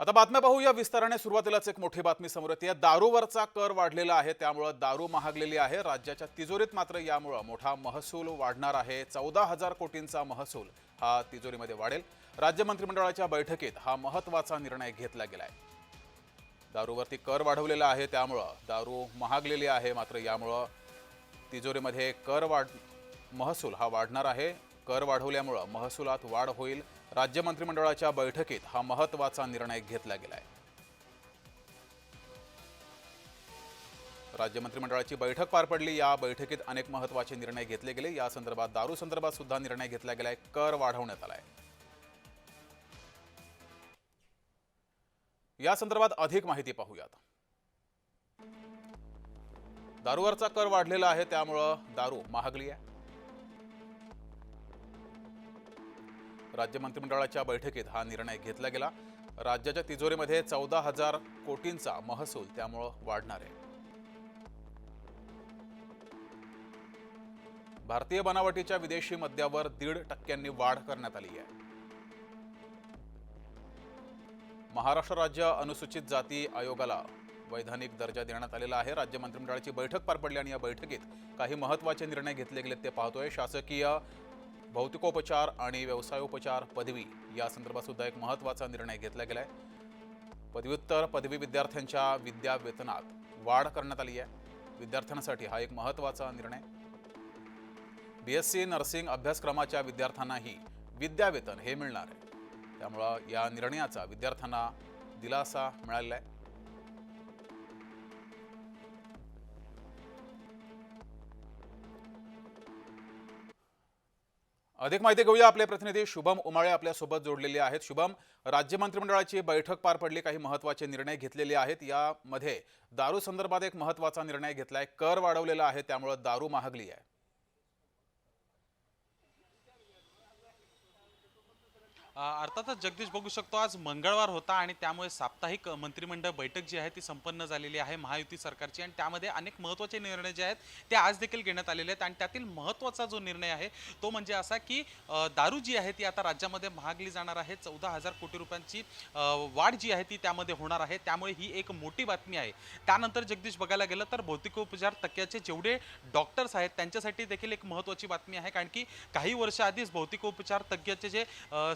आता बातम्या पाहूया. विस्ताराने सुरुवातीलाच एक मोठी बातमी समोर येते. दारूवरचा कर वाढलेला आहे त्यामुळं दारू महागलेली आहे. राज्याच्या तिजोरीत मात्र यामुळं मोठा महसूल वाढणार आहे. चौदा हजार कोटींचा महसूल हा तिजोरीमध्ये वाढेल. राज्य मंत्रिमंडळाच्या बैठकीत हा महत्त्वाचा निर्णय घेतला गेलाय. दारूवरती कर वाढवलेला आहे त्यामुळं दारू महागलेली आहे मात्र यामुळं तिजोरीमध्ये कर वाढ महसूल हा वाढणार आहे. कर वाढवल्यामुळं महसुलात वाढ होईल. राज्य मंत्रिमंडळाच्या बैठकीत हा महत्त्वाचा निर्णय घेतला गेलाय. राज्य मंत्रिमंडळाची बैठक पार पडली. या बैठकीत अनेक महत्त्वाचे निर्णय घेतले गेले. या संदर्भात दारू संदर्भात सुद्धा निर्णय घेतला गेलाय. कर वाढवण्यात आलाय. या संदर्भात अधिक माहिती पाहूयात. दारूवरचा कर वाढलेला आहे. त्यामुळं दारू महागली आहे. राज्य मंत्रिमंडळाच्या बैठकीत हा निर्णय घेतला गेला. राज्याच्या तिजोरीमध्ये चौदा हजार कोटींचा महसूल त्यामुळं वाढणार आहे. भारतीय बनावटीच्या विदेशी मद्यावर दीड टक्क्यांनी वाढ करण्यात आली आहे. महाराष्ट्र राज्य अनुसूचित जाती आयोगाला वैधानिक दर्जा देण्यात आलेला आहे. राज्य मंत्रिमंडळाची बैठक पार पडली आणि या बैठकीत काही महत्त्वाचे निर्णय घेतले गेलेत ते पाहतोय. शासकीय भौतिकोपचार आणि व्यवसायोपचार पदवी या संदर्भात सुद्धा एक महत्त्वाचा निर्णय घेतला गेला आहे पदव्युत्तर पदवी विद्यार्थ्यांच्या विद्या वेतनात वाढ करण्यात आली आहे. विद्यार्थ्यांसाठी हा एक महत्त्वाचा निर्णय. बी एस सी नर्सिंग अभ्यासक्रमाच्या विद्यार्थ्यांनाही विद्यावेतन हे मिळणार आहे. त्यामुळं या निर्णयाचा विद्यार्थ्यांना दिलासा मिळालेला आहे. अधिक माहिती घेऊया आपले प्रतिनिधी. शुभम उमाळे आपल्यासोबत जोडलेले आहेत. शुभम राज्य मंत्रिमंडळाची बैठक पार पडली. काही महत्त्वाचे निर्णय घेतलेले आहेत. यामध्ये दारू संदर्भात एक महत्त्वाचा निर्णय घेतलाय. कर वाढवलेला आहे. त्यामुळं दारू महागली आहे. अर्थातच जगदीश बघू शकतो आज मंगळवार होता आणि त्यामुळे साप्ताहिक मंत्रिमंडळ बैठक जी आहे ती संपन्न झालेली आहे महायुती सरकारची आणि त्यामध्ये अनेक महत्त्वाचे निर्णय जे आहेत ते आज देखील घेण्यात आलेले आहेत. आणि त्यातील महत्त्वाचा जो निर्णय आहे तो म्हणजे असा की दारू जी आहे ती आता राज्यामध्ये महागली जाणार आहे. चौदा हजार कोटी रुपयांची वाढ जी आहे ती त्यामध्ये होणार आहे. त्यामुळे ही एक मोठी बातमी आहे. त्यानंतर जगदीश बघायला गेलं तर भौतिकोपचार तक्क्याचे जेवढे डॉक्टर्स आहेत त्यांच्यासाठी देखील एक महत्त्वाची बातमी आहे. कारण की काही वर्ष आधीच भौतिकोपचार तज्ज्ञाचे जे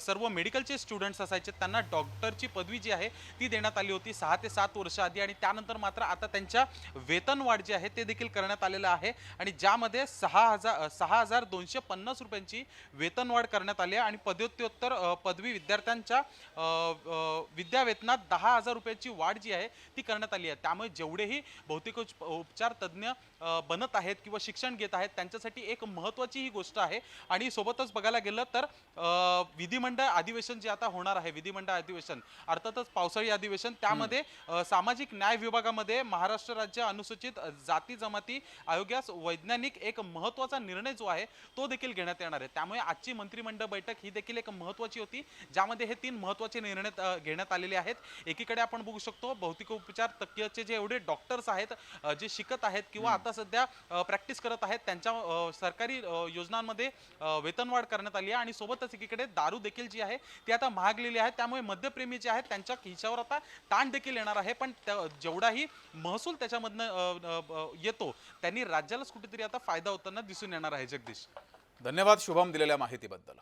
सर्व मेडिकलचे स्टुडंट्स असायचे त्यांना डॉक्टरची पदवी जी आहे ती देण्यात आली होती. सहा ते सात वर्ष आधी आणि त्यानंतर मात्र आता त्यांच्या वेतनवाढ जी आहे ते देखील करण्यात आलेलं आहे. आणि ज्यामध्ये सहा हजार सहा हजार दोनशे पन्नास रुपयांची वेतनवाढ करण्यात आली आहे आणि पदव्युत्तर पदवी विद्यार्थ्यांच्या विद्यावेतनात दहा हजार रुपयाची वाढ जी आहे ती करण्यात आली आहे. त्यामुळे जेवढेही भौतिक उपचार तज्ज्ञ बनत आहेत किंवा शिक्षण घेत आहेत त्यांच्यासाठी एक महत्त्वाची ही गोष्ट आहे. आणि सोबतच बघायला गेलं तर विधिमंडळ अधिवेशन जे आता होणार आहे विधिमंडळ अधिवेशन अर्थातच पावसाळी अधिवेशन त्यामध्ये सामाजिक न्याय विभागामध्ये महाराष्ट्र राज्य अनुसूचित जाती जमाती आयोगास वैज्ञानिक एक महत्त्वाचा निर्णय जो आहे तो देखील घेण्यात येणार आहे. त्यामुळे आजची मंत्रिमंडळ बैठक ही देखील एक महत्त्वाची होती ज्यामध्ये हे तीन महत्त्वाचे निर्णय घेण्यात आलेले आहेत. एकीकडे आपण बघू शकतो भौतिक उपचार तज्ञचे जे एवढे डॉक्टर्स आहेत जे शिकत आहेत किंवा आता सध्या प्रॅक्टिस करत आहेत त्यांच्या सरकारी योजनांमध्ये वेतनवाढ करण्यात आली आहे आणि सोबतच एकीकडे दारू देखील जी आहे ती आता महागलेली आहे. त्यामुळे मद्यप्रेमी जे आहेत. त्यांच्या खिशावर आता ताण देखील येणार आहे. पण त्या- जेवढाही महसूल त्याच्यामधनं येतो त्यांनी राज्यालाच कुठेतरी आता फायदा होताना दिसून येणार आहे जगदीश. धन्यवाद शुभम दिलेल्या माहितीबद्दल.